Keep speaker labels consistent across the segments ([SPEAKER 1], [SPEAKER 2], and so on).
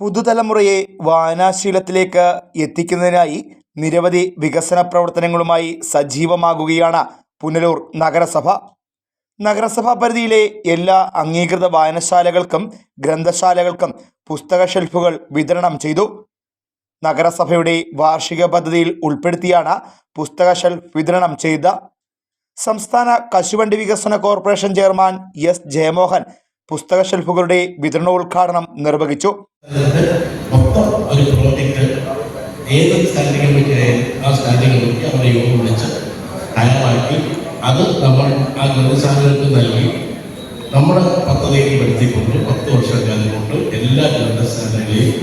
[SPEAKER 1] പുതുതലമുറയെ വായനാശീലത്തിലേക്ക് എത്തിക്കുന്നതിനായി നിരവധി വികസന പ്രവർത്തനങ്ങളുമായി സജീവമാകുകയാണ് പുനലൂർ നഗരസഭ. നഗരസഭാ പരിധിയിലെ എല്ലാ അംഗീകൃത വായനശാലകൾക്കും ഗ്രന്ഥശാലകൾക്കും പുസ്തക ഷെൽഫുകൾ വിതരണം ചെയ്തു. നഗരസഭയുടെ വാർഷിക പദ്ധതിയിൽ ഉൾപ്പെടുത്തിയാണ് പുസ്തക ഷെൽഫ് വിതരണം ചെയ്ത. സംസ്ഥാന കശുവണ്ടി വികസന കോർപ്പറേഷൻ ചെയർമാൻ എസ് ജയമോഹൻ പുസ്തക ഷെൽഫുകളുടെ വിതരണോദ്ഘാടനം നിർവഹിച്ചു.
[SPEAKER 2] അത് നമ്മൾ ആ ഗ്രന്ഥശാലകൾക്ക് നൽകി. നമ്മുടെ പദ്ധതിയിൽ പെടുത്തിക്കൊണ്ട് പത്ത് വർഷക്കാലം കൊണ്ട് എല്ലാ ഗ്രന്ഥശാലകളെയും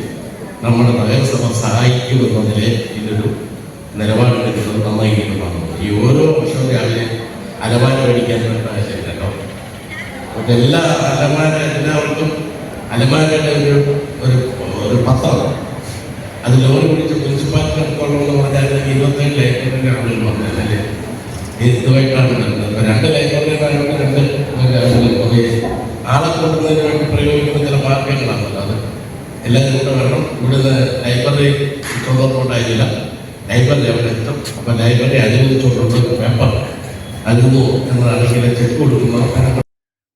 [SPEAKER 2] നമ്മുടെ നഗരസഭ സഹായിക്കുമെന്നതിലെ ഇതൊരു നിലപാടെടുക്കുന്നത് നന്നായിരിക്കുന്നതാണ് ഈ ഓരോ വർഷവും രാവിലെ ആവശ്യമില്ലല്ലോ അപ്പൊ എല്ലാ അലമാര എല്ലാവർക്കും അലമാരയുടെ ഒരു ഒരു ഒരു പത്രം. അത് ലോൺ പിടിച്ച് മുനിസിപ്പാലിറ്റി എന്ന് പറഞ്ഞാൽ ഇരുപത്തേഴ് ലൈബ്രറിയുടെ ആളുകൾ പറഞ്ഞാൽ ഇതുമായിട്ടാണ് നടന്നത് രണ്ട് ലൈബ്രറികളായതുകൊണ്ട് രണ്ട് ആളെ കൊടുക്കുന്നതിന് വേണ്ടി പ്രയോഗിക്കുന്ന ചില മാർഗങ്ങളാണല്ലോ. അത് എല്ലാവരും കൂടെ വേണം ഇവിടുന്ന് ലൈബ്രറി ഇട്ടുള്ളതുകൊണ്ടായില്ല ലൈബ്രറി അവിടെ എത്തും. അപ്പം ലൈബ്രറി അനുവദിച്ചുകൊണ്ടുള്ള പേപ്പർ. അനുവദിച്ചു എന്നതാണെങ്കിൽ ചെക്ക് കൊടുക്കുന്നത്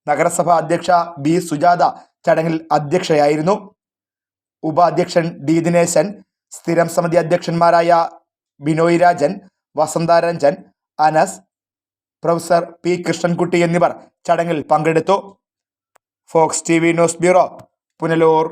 [SPEAKER 1] നഗരസഭ അധ്യക്ഷ ബി സുജാത ചടങ്ങിൽ അധ്യക്ഷയായിരുന്നു. ഉപാധ്യക്ഷൻ ഡി ദിനേശൻ സ്ഥിരം സമിതി അധ്യക്ഷന്മാരായ ബിനോയ് രാജൻ വസന്താരഞ്ജൻ അനസ് പ്രൊഫസർ പി കൃഷ്ണൻകുട്ടി എന്നിവർ ചടങ്ങിൽ പങ്കെടുത്തു. Fox T V news bureau Punalur.